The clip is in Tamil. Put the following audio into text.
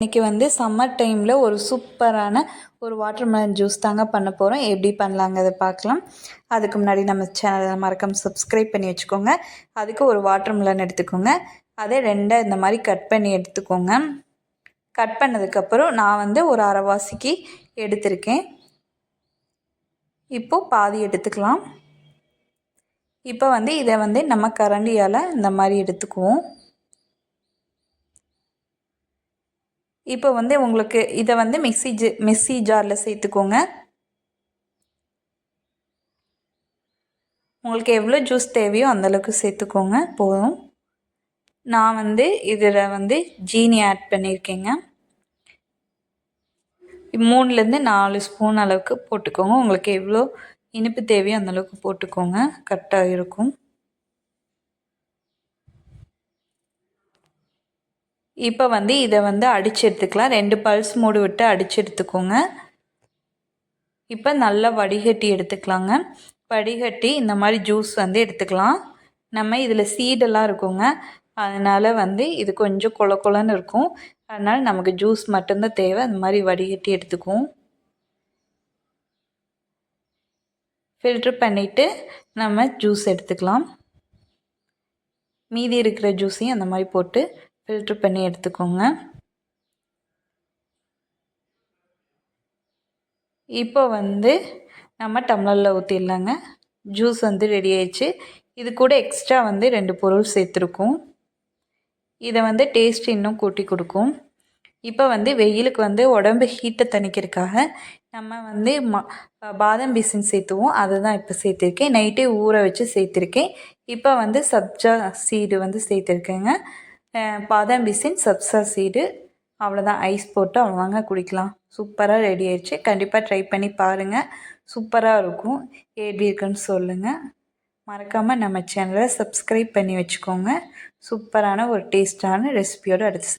இன்றைக்கி வந்து சம்மர் டைமில் ஒரு சூப்பரான ஒரு வாட்டர்மெலன் ஜூஸ் தாங்க பண்ண போகிறோம் எப்படி பண்ணலாங்கிறத பார்க்கலாம். அதுக்கு முன்னாடி நம்ம சேனலை மறக்காம சப்ஸ்கிரைப் பண்ணி வச்சுக்கோங்க. அதுக்கு ஒரு வாட்டர்மெலன் எடுத்துக்கோங்க. அதை ரெண்டாக இந்த மாதிரி கட் பண்ணி எடுத்துக்கோங்க. கட் பண்ணதுக்கப்புறம் நான் வந்து ஒரு அரைவாசிக்கு எடுத்திருக்கேன். இப்போது பாதி எடுத்துக்கலாம். இப்போ வந்து இதை வந்து நம்ம கரண்டியால் இந்த மாதிரி எடுத்துக்குவோம். இப்போ வந்து உங்களுக்கு இதை வந்து மிக்சி ஜ மிக்ஸி ஜாரில் சேர்த்துக்கோங்க. உங்களுக்கு எவ்வளோ ஜூஸ் தேவையோ அந்தளவுக்கு சேர்த்துக்கோங்க போதும். நான் வந்து இதில் வந்து ஜீனி ஆட் பண்ணியிருக்கேங்க. மூணுலேருந்து நாலு ஸ்பூன் அளவுக்கு போட்டுக்கோங்க. உங்களுக்கு எவ்வளோ இனிப்பு தேவையோ அந்தளவுக்கு போட்டுக்கோங்க. கரெக்டாக இருக்கும். இப்போ வந்து இதை வந்து அடித்து எடுத்துக்கலாம் ரெண்டு பல்ஸ் மூடு விட்டு அடித்து எடுத்துக்கோங்க இப்போ நல்லா வடிகட்டி எடுத்துக்கலாங்க. வடிகட்டி இந்த மாதிரி ஜூஸ் வந்து எடுத்துக்கலாம். நம்ம இதில் சீடெல்லாம் இருக்குங்க. அதனால் வந்து இது கொஞ்சம் குல கொலன்னு இருக்கும். அதனால் நமக்கு ஜூஸ் மட்டும்தான் தேவை. அந்த மாதிரி வடிகட்டி எடுத்துக்குவோம். ஃபில்ட்ரு பண்ணிவிட்டு நம்ம ஜூஸ் எடுத்துக்கலாம். மீதி இருக்கிற ஜூஸையும் அந்த மாதிரி போட்டு ஃபில்ட்ரு பண்ணி எடுத்துக்கோங்க. இப்போ வந்து நம்ம டம்ளரில் ஊற்றிடலாங்க ஜூஸ் வந்து ரெடி ஆயிடுச்சு. இது கூட எக்ஸ்ட்ரா வந்து ரெண்டு பொருள் சேர்த்துருக்கோம். இதை வந்து டேஸ்ட் இன்னும் கூட்டி கொடுக்கும். இப்போ வந்து வெயிலுக்கு வந்து உடம்பு ஹீட்டை தணிக்கிறதுக்காக நம்ம வந்து மா பாதாம் பீசன் சேர்த்துவோம். அதை தான் இப்போ சேர்த்துருக்கேன். நைட்டே ஊற வச்சு சேர்த்துருக்கேன். இப்போ வந்து சப்ஜா சீடு வந்து சேர்த்துருக்கேங்க. பாதாம் பிசின் சப்சா சீடு அவ்வளோதான் ஐஸ் போட்டு அவ்வளோதாங்க குடிக்கலாம். சூப்பராக ரெடி ஆயிடுச்சு. கண்டிப்பாக ட்ரை பண்ணி பாருங்கள் சூப்பராக இருக்கும். எப்படி இருக்குன்னு சொல்லுங்கள் மறக்காமல் நம்ம சேனலை சப்ஸ்கிரைப் பண்ணி வச்சுக்கோங்க. சூப்பரான ஒரு டேஸ்டான ரெசிபியோடு அடுத்து